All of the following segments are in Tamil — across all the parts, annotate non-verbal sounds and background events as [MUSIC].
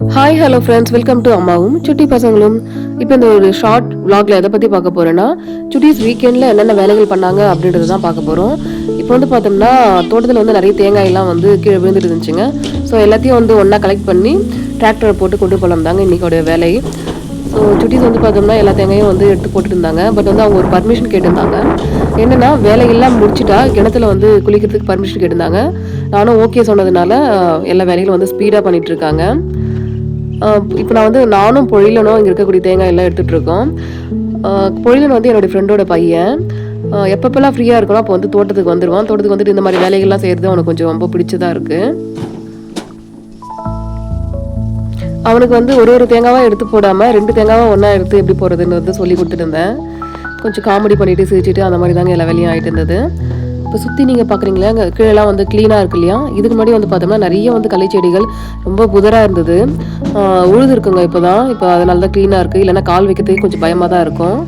Hi hello friends welcome to அம்மாவும் சுட்டி பசங்களும் இப்போ இந்த ஒரு ஷார்ட் விளாகில் எதை பற்றி பார்க்க போகிறேன்னா சுட்டீஸ் வீக்கெண்டில் என்னென்ன வேலைகள் பண்ணாங்க அப்படின்றது தான் பார்க்க போகிறோம் இப்போ வந்து பார்த்தோம்னா தோட்டத்தில் வந்து நிறைய தேங்காயெல்லாம் வந்து கீழே விழுந்துட்டு இருந்துச்சுங்க ஸோ எல்லாத்தையும் வந்து ஒன்றா கலெக்ட் பண்ணி டிராக்டரை போட்டு கொண்டு போகலாம் தாங்க இன்றைக்கோடைய வேலை. ஸோ சுட்டீஸ் வந்து பார்த்தோம்னா எல்லா தேங்காயும் வந்து எடுத்து போட்டுருந்தாங்க. பட் வந்து அவங்க ஒரு பர்மிஷன் கேட்டிருந்தாங்க. என்னன்னா வேலையெல்லாம் முடிச்சுட்டா கிணத்துல வந்து குளிக்கிறதுக்கு பர்மிஷன் கேட்டிருந்தாங்க. நானும் ஓகே சொன்னதுனால எல்லா வேலைகளும் வந்து ஸ்பீடாக பண்ணிகிட்ருக்காங்க இருக்காங்க. இப்போ நான் வந்து நானும் பொழிலனும் இங்கே இருக்கக்கூடிய தேங்காய் எல்லாம் எடுத்துகிட்டு இருக்கோம் பொழிலன் வந்து என்னுடைய ஃப்ரெண்டோட பையன். எப்பப்பெல்லாம் ஃப்ரீயாக இருக்கணும் அப்போ வந்து தோட்டத்துக்கு வந்துடுவான் தோட்டத்துக்கு வந்துட்டு இந்த மாதிரி வேலைகள்லாம் செய்கிறது அவனுக்கு கொஞ்சம் ரொம்ப பிடிச்சதாக இருக்குது அவனுக்கு வந்து ஒரு ஒரு தேங்காவாக எடுத்து போடாமல் ரெண்டு தேங்காவாக ஒன்றா எடுத்து எப்படி போடுறதுன்னு வந்து சொல்லி கொடுத்துட்டு இருந்தேன். கொஞ்சம் காமெடி பண்ணிட்டு சிரிச்சிட்டு அந்த மாதிரி தாங்க எல்லா வேலையும் ஆகிட்டு இருந்தது. இப்போ சுற்றி நீங்கள் பார்க்குறீங்களா அங்கே கீழெல்லாம் வந்து க்ளீனாக இருக்கு இல்லையா? இதுக்கு முன்னாடி வந்து பார்த்தோம்னா நிறைய வந்து களை செடிகள் ரொம்ப புதராக இருந்தது. உழுதுருக்குங்க உழுது இருக்குங்க இப்போ தான் இப்போ அதனால தான் க்ளீனாக இருக்குது இல்லைன்னா கால் வைக்கிறதுக்கு கொஞ்சம் பயமாக தான் இருக்கும்.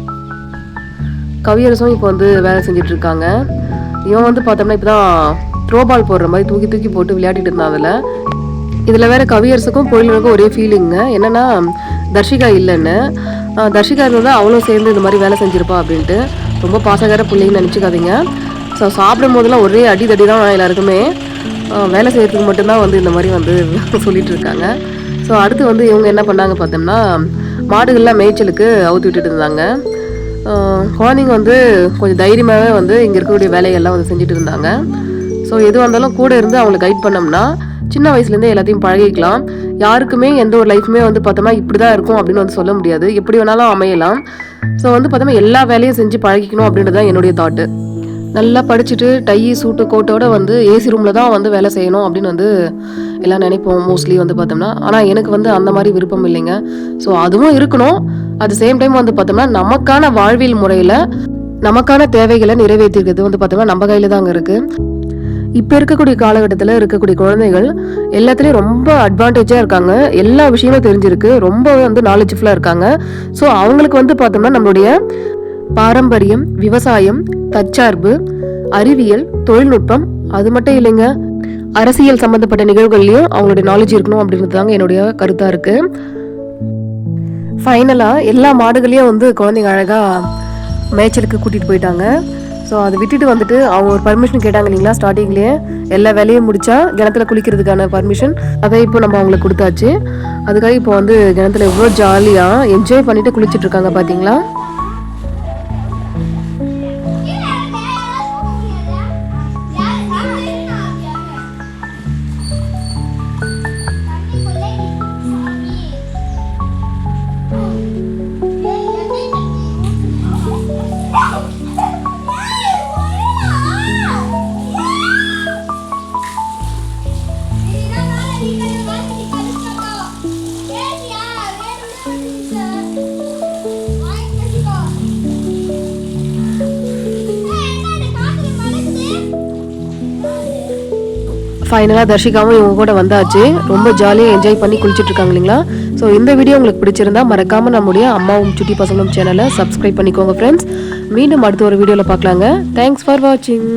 கவியரசும் இப்போ வந்து வேலை செஞ்சுட்டு இருக்காங்க. இவன் வந்து பார்த்தோம்னா இப்போ தான் த்ரோபால் போடுற மாதிரி தூக்கி தூக்கி போட்டு விளையாடிட்டு இருந்தான் அதில். இதில் வேறு கவியரசுக்கும் பொழிலனுக்கும் ஒரே ஃபீலிங்க என்னன்னா தர்ஷிகா இல்லைன்னு. தர்ஷிகா இருந்தால் அவளும் சேர்ந்து இந்த மாதிரி வேலை செஞ்சுருப்பா அப்படின்ட்டு. ரொம்ப பாசகார பிள்ளைன்னு நினச்சிக்காதீங்க. ஸோ சாப்பிடும் போதெல்லாம் ஒரே அடி தடி தான் எல்லாருக்குமே வேலை செய்கிறதுக்கு மட்டும்தான் வந்து இந்த மாதிரி வந்து [LAUGHS] சொல்லிட்டு இருக்காங்க ஸோ அடுத்து வந்து இவங்க என்ன பண்ணாங்க பார்த்தோம்னா மாடுகள்லாம் மேய்ச்சலுக்கு அவுத்து விட்டுட்டு இருந்தாங்க. குழந்தைங்க வந்து கொஞ்சம் தைரியமாகவே வந்து இங்கே இருக்கக்கூடிய வேலைகள்லாம் வந்து செஞ்சுட்டு இருந்தாங்க. ஸோ எது வந்தாலும் கூட இருந்து அவங்களை கைட் பண்ணோம்னா சின்ன வயசுலேருந்தே எல்லாத்தையும் பழகிக்கலாம். யாருக்குமே எந்த ஒரு லைஃப்மே வந்து பார்த்தோம்னா இப்படி தான் இருக்கும் அப்படின்னு வந்து சொல்ல முடியாது. எப்படி வேணாலும் அமையலாம். ஸோ வந்து பார்த்தோம்னா எல்லா வேலையும் செஞ்சு பழகிக்கணும் அப்படின்றது தான் என்னுடைய தாட்டு நல்லா படிச்சுட்டு டை சூட்டு கோட்டோட வந்து ஏசி ரூமில் தான் வந்து வேலை செய்யணும் அப்படின்னு வந்து எல்லாம் நினைப்போம் மோஸ்ட்லி வந்து பார்த்தோம்னா. ஆனால் எனக்கு வந்து அந்த மாதிரி விருப்பம் இல்லைங்க. ஸோ அதுவும் இருக்கணும். அட் சேம் டைம் வந்து பார்த்தோம்னா நமக்கான வாழ்வியல் முறையில் நமக்கான தேவைகளை நிறைவேற்றிக்கிறது வந்து பார்த்தோம்னா நம்ம கையில் தாங்க இருக்குது இப்போ இருக்கக்கூடிய காலகட்டத்தில் இருக்கக்கூடிய குழந்தைகள் எல்லாத்துலேயும் ரொம்ப அட்வான்டேஜாக இருக்காங்க. எல்லா விஷயமும் தெரிஞ்சிருக்கு. ரொம்ப வந்து நாலேஜ்ஃபுல்லாக இருக்காங்க. ஸோ அவங்களுக்கு வந்து பார்த்தோம்னா நம்மளுடைய பாரம்பரியம் விவசாயம் தற்சார்பு அறிவியல் தொழில்நுட்பம் அது மட்டும் இல்லைங்க. அரசியல் சம்பந்தப்பட்ட நிகழ்வுகள்லையும் அவங்களுடைய நாலேஜ் இருக்கணும் அப்படின்றது தாங்க என்னுடைய கருத்தாக இருக்குது ஃபைனலாக எல்லா மாடுகளையும் வந்து குழந்தைங்க அழகாக மேய்ச்சலுக்கு கூட்டிகிட்டு போயிட்டாங்க. ஸோ அதை விட்டுட்டு வந்துட்டு அவங்க ஒரு பர்மிஷன் கேட்டாங்க இல்லைங்களா ஸ்டார்டிங்லேயே எல்லா வேலையும் முடிச்சா கிணத்துல குளிக்கிறதுக்கான பர்மிஷன் அதை இப்போ நம்ம அவங்களுக்கு கொடுத்தாச்சு. அதுக்காக இப்போ வந்து கிணத்துல எவ்வளோ ஜாலியாக என்ஜாய் பண்ணிட்டு குளிச்சிட்டு இருக்காங்க பார்த்தீங்களா ஃபைனலாக தர்ஷிகாவும் இவங்க கூட வந்தாச்சு. ரொம்ப ஜாலியாக என்ஜாய் பண்ணி குளிச்சுட்டு இருக்காங்க இல்லைங்களா? ஸோ இந்த வீடியோ உங்களுக்கு பிடிச்சிருந்தா மறக்காமல் நம்முடைய அம்மாவும் சுட்டி பசங்களும் சேனலை சப்ஸ்கிரைப் பண்ணிக்கோங்க ஃப்ரெண்ட்ஸ் மீண்டும் அடுத்த ஒரு வீடியோவில் பார்க்கலாங்க. தேங்க்ஸ் ஃபார் வாட்சிங்